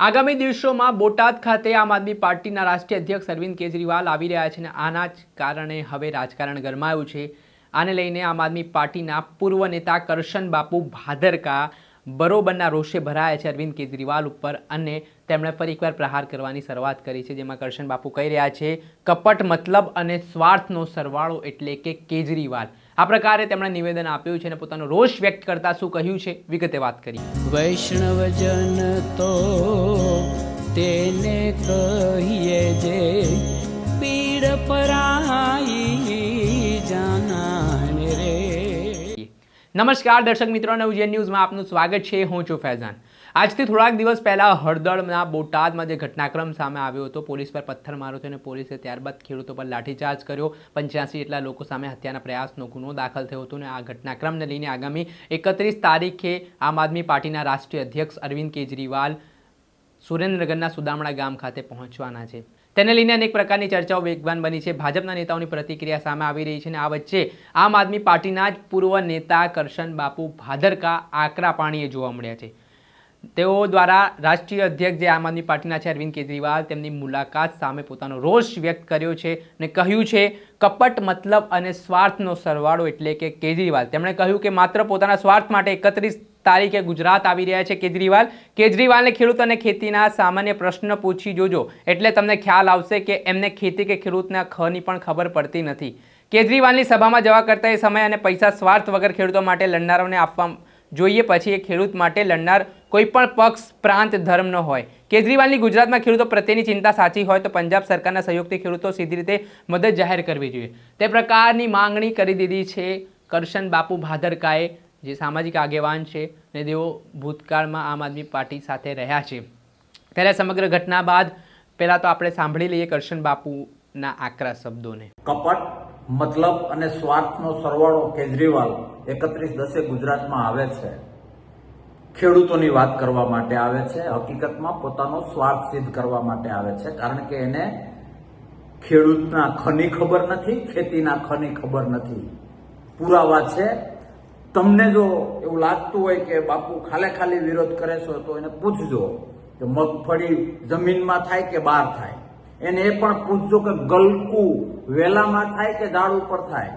આગામી દિવસોમાં બોટાદ ખાતે આમ આદમી પાર્ટીના રાષ્ટ્રીય અધ્યક્ષ અરવિંદ કેજરીવાલ આવી રહ્યા છે અને આના જ કારણે હવે રાજકારણ ગરમાયું છે. આને લઈને આમ આદમી પાર્ટીના પૂર્વ નેતા કરશન બાપુ ભાદરકા બરોબરના રોષે ભરાયા છે અરવિંદ કેજરીવાલ ઉપર અને તેમણે ફરી એકવાર પ્રહાર કરવાની શરૂઆત કરી છે, જેમાં કરશન બાપુ કહી રહ્યા છે, કપટ મતલબ અને સ્વાર્થનો સરવાળો એટલે કે કેજરીવાલ. આ પ્રકારે તેમણે નિવેદન આપ્યું છે અને પોતાનો રોષ વ્યક્ત કરતા શું કહ્યું છે? વિગતે વાત કરી વૈષ્ણવજન તો તેને કહીએ જે પીડ પરાઈ જાનાને રે. નમસ્કાર દર્શક મિત્રો અને ન્યૂઝમાં આપનું સ્વાગત છે. હું છું ફૈઝાન. આજથી થોડાક દિવસ પહેલાં હળદળના બોટાદમાં જે ઘટનાક્રમ સામે આવ્યો હતો, પોલીસ પર પથ્થર માર્યો હતો અને પોલીસે ત્યારબાદ ખેડૂતો પર લાઠીચાર્જ કર્યો. પંચ્યાસી જેટલા લોકો સામે હત્યાના પ્રયાસનો ગુનો દાખલ થયો હતો અને આ ઘટનાક્રમને લઈને આગામી એકત્રીસ તારીખે આમ આદમી પાર્ટીના રાષ્ટ્રીય અધ્યક્ષ અરવિંદ કેજરીવાલ સુરેન્દ્રનગરના સુદામડા ગામ ખાતે પહોંચવાના છે. તેને લઈને અનેક પ્રકારની ચર્ચાઓ વેગવાન બની છે. ભાજપના નેતાઓની પ્રતિક્રિયા સામે આવી રહી છે અને આ વચ્ચે આમ આદમી પાર્ટીના જ પૂર્વ નેતા કરશન બાપુ ભાદરકા આકરા પાણીએ જોવા મળ્યા છે. તેઓ દ્વારા રાષ્ટ્રીય અધ્યક્ષ જે આમ આદમી પાર્ટીના છે, અરવિંદ કેજરીવાલ, તેમની મુલાકાત સામે પોતાનો રોષ વ્યક્ત કર્યો છે અને કહ્યું છે, કપટ મતલબ અને સ્વાર્થનો સરવાળો એટલે કે કેજરીવાલ. તેમણે કહ્યું કે માત્ર પોતાના સ્વાર્થ માટે એકત્રીસ તારીખે ગુજરાત આવી રહ્યા છે કેજરીવાલ. કેજરીવાલને ખેડૂત અને ખેતીના સામાન્ય પ્રશ્ન પૂછી જોજો, એટલે તમને ખ્યાલ આવશે કે એમને ખેતી કે ખેડૂતના ખની પણ ખબર પડતી નથી. કેજરીવાલની સભામાં જવા કરતાં એ સમય અને પૈસા સ્વાર્થ વગર ખેડૂતો માટે લડનારોને આપવા જોઈએ પછી એ ખેડૂત માટે લડનાર કોઈ પણ પક્ષ, પ્રાંત ધર્મનો હોય. કેજરીવાલની ગુજરાતમાં ખેડૂતો પ્રત્યેની ચિંતા સાચી હોય તો પંજાબ સરકારના સહયોગથી ખેડૂતો સીધી રીતે મદદ જાહેર કરવી જોઈએ. તે પ્રકારની માંગણી કરી દીધી છે કરશન બાપુ ભાદરકાએ, જે સામાજિક આગેવાન છે ને તેઓ ભૂતકાળમાં આમ આદમી પાર્ટી સાથે રહ્યા છે. ત્યારે સમગ્ર ઘટના બાદ પહેલાં તો આપણે સાંભળી લઈએ કરશન બાપુના આકરા શબ્દોને. કપટ મતલબ અને સ્વાર્થનો સરવાળો કેજરીવાલ એકત્રીસ દસે ગુજરાતમાં આવે છે. ખેડૂતોની વાત કરવા માટે આવે છે. હકીકતમાં પોતાનો સ્વાર્થ સિદ્ધ કરવા માટે આવે છે. કારણ કે એને ખેડૂતના ખની ખબર નથી, ખેતીના ખની ખબર નથી. પુરાવા છે. તમને જો એવું લાગતું હોય કે બાપુ ખાલે ખાલી વિરોધ કરે છો, તો એને પૂછજો કે મગફળી જમીનમાં થાય કે બહાર થાય? એને એ પણ પૂછજો કે ગલકું વેલામાં થાય કે ઝાડ ઉપર થાય?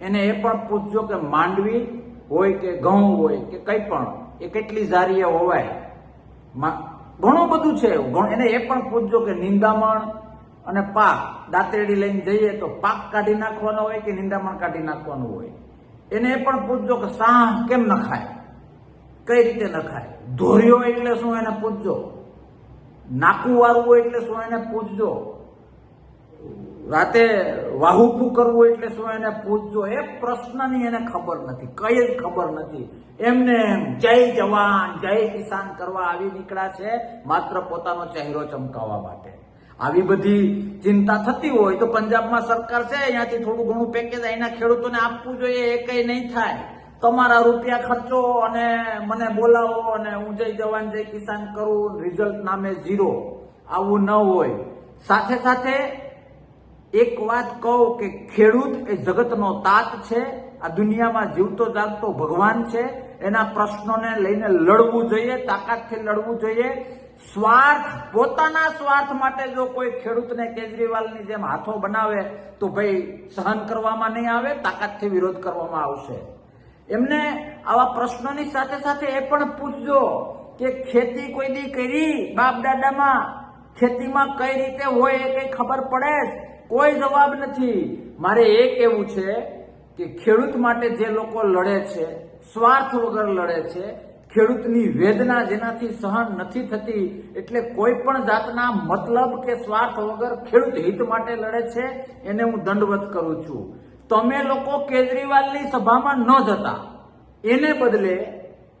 એને એ પણ પૂછજો કે માંડવી હોય કે ઘઉં હોય કે કંઈ પણ, એ કેટલી જારીએ હોવાય? ઘણું બધું છે એને એ પણ પૂછજો કે નિંદામણ અને પાક, દાંતેડી લઈને જઈએ તો પાક કાઢી નાખવાનો હોય કે નિંદામણ કાઢી નાખવાનું હોય? એને એ પણ પૂછજો કે સાહ કેમ નખાય? કઈ રીતે નખાય? ખાય ધોર્યો એટલે શું? એને પૂછજો. નાકું વાળવું એટલે શું એને પૂછજો રાતે વાહુકું કરવું એટલે શું એને પૂછજો એ પ્રશ્નની એને ખબર નથી, કઈ જ ખબર નથી. એમને એમ, જય જવાન, જય કિસાન કરવા આવી નીકળ્યા છે, માત્ર પોતાનો ચહેરો ચમકાવવા માટે. આવી બધી ચિંતા થતી હોય તો પંજાબમાં સરકાર છે, અહીંયાથી થોડું ઘણું પેકેજ અહીંના ખેડૂતોને આપવું જોઈએ, એ કઈ નહીં થાય. તમારા રૂપિયા ખર્ચો અને મને બોલાવો અને હું જય જવાન જય કિસાન કરું રિઝલ્ટ નામે ઝીરો આવું ન હોય. સાથે સાથે એક વાત કહું કે ખેડૂત એ જગતનો તાત છે, આ દુનિયામાં જીવતો જાગતો ભગવાન છે. એના પ્રશ્નોને લઈને લડવું જોઈએ, તાકાતથી લડવું જોઈએ. સ્વાર્થ, પોતાના સ્વાર્થ માટે જો કોઈ ખેડૂતને કેજરીવાલની જેમ હાથો બનાવે, તો ભાઈ સહન કરવામાં નહીં આવે, તાકાતથી વિરોધ કરવામાં આવશે. એમને આવા પ્રશ્નોની સાથે સાથે એ પણ પૂછજો કે ખેતી કોઈ દી કરી? બાપ દાદામાં ખેતીમાં કઈ રીતે હોય એ કઈ ખબર પડે જ? કોઈ જવાબ નથી. મારે એ કહેવું છે કે ખેડૂત માટે જે લોકો લડે છે, સ્વાર્થ વગર લડે છે, ખેડૂતની વેદના જેનાથી સહન નથી થતી, એટલે કોઈ પણ જાતના મતલબ કે સ્વાર્થ વગર ખેડૂત હિત માટે લડે છે, એને હું દંડવત કરું છું. તમે લોકો કેજરીવાલની સભામાં ન જતા. એને બદલે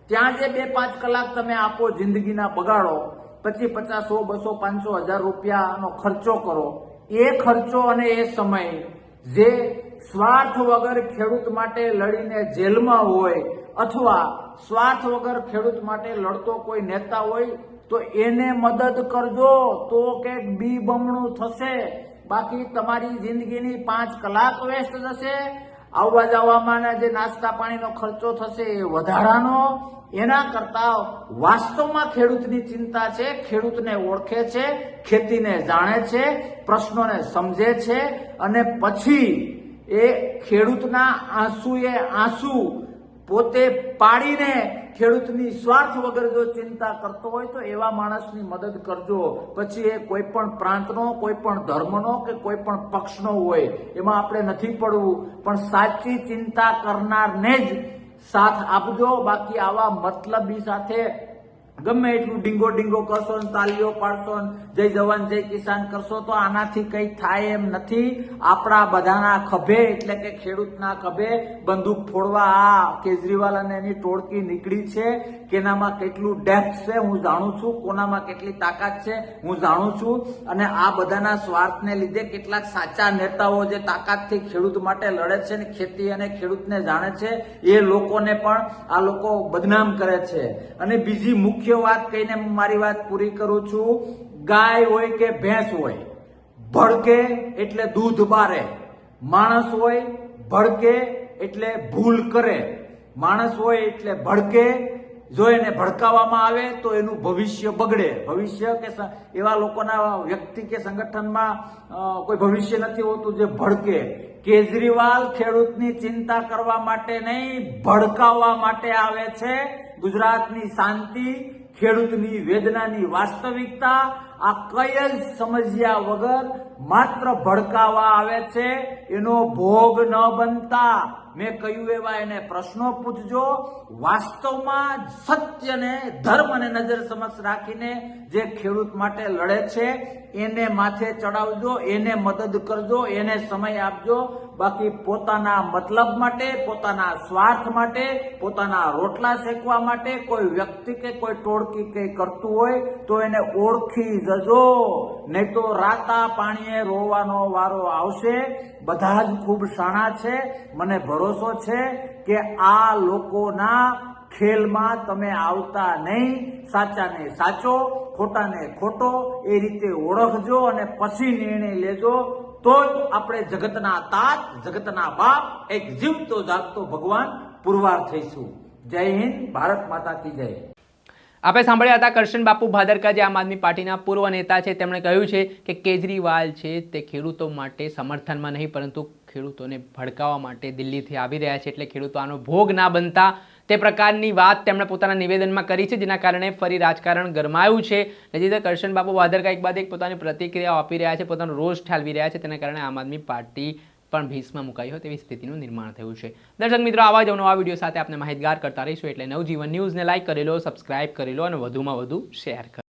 ત્યાં જે બે પાંચ કલાક તમે આપો જિંદગીના બગાડો, પછી પચાસો, બસો, પાંચસો હજાર રૂપિયાનો ખર્ચો કરો, એ ખર્ચો અને એ સમય જે સ્વાર્થ વગર ખેડૂત માટે લડીને જેલમાં હોય અથવા સ્વાર્થ વગર ખેડૂત માટે લડતો કોઈ નેતા હોય, તો એને મદદ કરજો, તો કે બી બમણું થશે. બાકી તમારી જિંદગીની પાંચ કલાક વેસ્ટ થશે, આવવા જવામાં જે નાસ્તા પાણીનો ખર્ચો થશે એ વધારાનો, એના કરતા વાસ્તવમાં ખેડૂતની ચિંતા છે, ખેડૂતને ઓળખે છે, ખેતીને જાણે છે, પ્રશ્નોને સમજે છે, અને પછી એ ખેડૂતના આંસુએ આંસુ પોતે પાડીને ખેડૂતની સ્વાર્થ વગર જો ચિંતા કરતો હોય તો એવા માણસની મદદ કરજો. પછી એ કોઈ પણ પ્રાંતનો કોઈ પણ ધર્મનો કે કોઈ પણ પક્ષનો હોય, એમાં આપણે નથી પડવું. પણ સાચી ચિંતા કરનારને જ સાથ આપજો. બાકી આવા મતલબી સાથે ગમે એટલું ડીંગો ડીંગો કરશો તાલીઓ પાડશો ને જય જવાન, જય કિસાન કરશો તો આનાથી કઈ થાય એમ નથી. આપણા બધાના ખભે, એટલે કે ખેડૂતના ખભે બંદૂક ફોડવા આ કેજરીવાલ અને એની ટોળકી નીકળી છે. કેનામાં કેટલું ડેપ્થ છે હું જાણું છું, કોનામાં કેટલી તાકાત છે હું જાણું છું. અને આ બધાના સ્વાર્થને લીધે કેટલાક સાચા નેતાઓ જે તાકાતથી ખેડૂત માટે લડે છે ને ખેતી અને ખેડૂતને જાણે છે, એ લોકોને પણ આ લોકો બદનામ કરે છે. અને બીજી મુખ્ય વાત કહીને મારી વાત પૂરી કરું છું. ગાય હોય કે ભેંસ હોય, ભડકે એટલે દૂધ બારે. માણસ હોય, ભડકે એટલે ભૂલ કરે. માણસ હોય એટલે ભડકે. જો એને ભડકાવવામાં આવે તો એનું ભવિષ્ય બગડે. ભવિષ્ય કે એવા લોકોના વ્યક્તિ કે સંગઠનમાં કોઈ ભવિષ્ય નથી હોતું જે ભડકે. કેજરીવાલ ખેડૂતની ચિંતા કરવા માટે નહીં, ભડકાવવા માટે આવે છે. ગુજરાતની શાંતિ ખેડૂતની વેદનાની વાસ્તવિકતા આ જ સમજ્યા વગર માત્ર ભડકાવા આવે છે, એનો ભોગ ન બનતા. મેં કહ્યું એવા એને પ્રશ્નો પૂછજો. વાસ્તવમાં સત્યને ધર્મને નજર સમક્ષ રાખીને જે ખેડૂત માટે લડે છે, એને માથે ચડાવજો, એને મદદ કરજો, એને સમય આપજો. બાકી પોતાના મતલબ માટે, પોતાના સ્વાર્થ માટે, પોતાના રોટલા શેકવા માટે કોઈ વ્યક્તિ કે કોઈ ટોળકી કઈ કરતું હોય, તો એને ઓળખી જજો. નહીં તો રાતા પાણીએ રોવાનો વારો આવશે. બધા જ ખૂબ શાણા છે. મને ભરોસો છે કે આ લોકોના ખેલમાં તમે આવતા નહીં. સાચાને સાચો, ખોટાને ખોટો એ રીતે ઓળખજો અને પછી નિર્ણય લેજો. તો જ આપણે જગતના તાત, જગતના બાપ એક જીવતો જાગતો ભગવાન પુરવાર થઈશું. જય હિન્દ, ભારત માતા કી જય. આપણે સાંભળ્યા હતા કરશન બાપુ ભાદરકા જે આમ આદમી પાર્ટીના પૂર્વ નેતા છે, તેમણે કહ્યું છે કે કેજરીવાલ છે તે ખેડૂતો માટે સમર્થનમાં નહીં, પરંતુ ખેડૂતોને ભડકાવવા માટે દિલ્હીથી આવી રહ્યા છે, એટલે ખેડૂતો આનો ભોગ ના બનતા તે પ્રકારની વાત તેમણે પોતાના નિવેદનમાં કરી છે, જેના કારણે ફરી રાજકારણ ગરમાયું છે. અને રીતે કરશન બાપુ વાધરકા એક બાદ એક પોતાની પ્રતિક્રિયા આપી રહ્યા છે, પોતાનો રોષ ઠાલવી રહ્યા છે, તેના કારણે આમ આદમી પાર્ટી પણ ભીસમાં મુકાઈ હોય તેવી સ્થિતિનું નિર્માણ થયું છે. દર્શક મિત્રો, આવા જ નવા વીડિયો સાથે આપણે માહિતગાર કરતા રહીશું, એટલે નવજીવન ન્યૂઝને લાઇક કરી લો, સબસ્ક્રાઇબ કરી અને વધુમાં વધુ શેર કરો.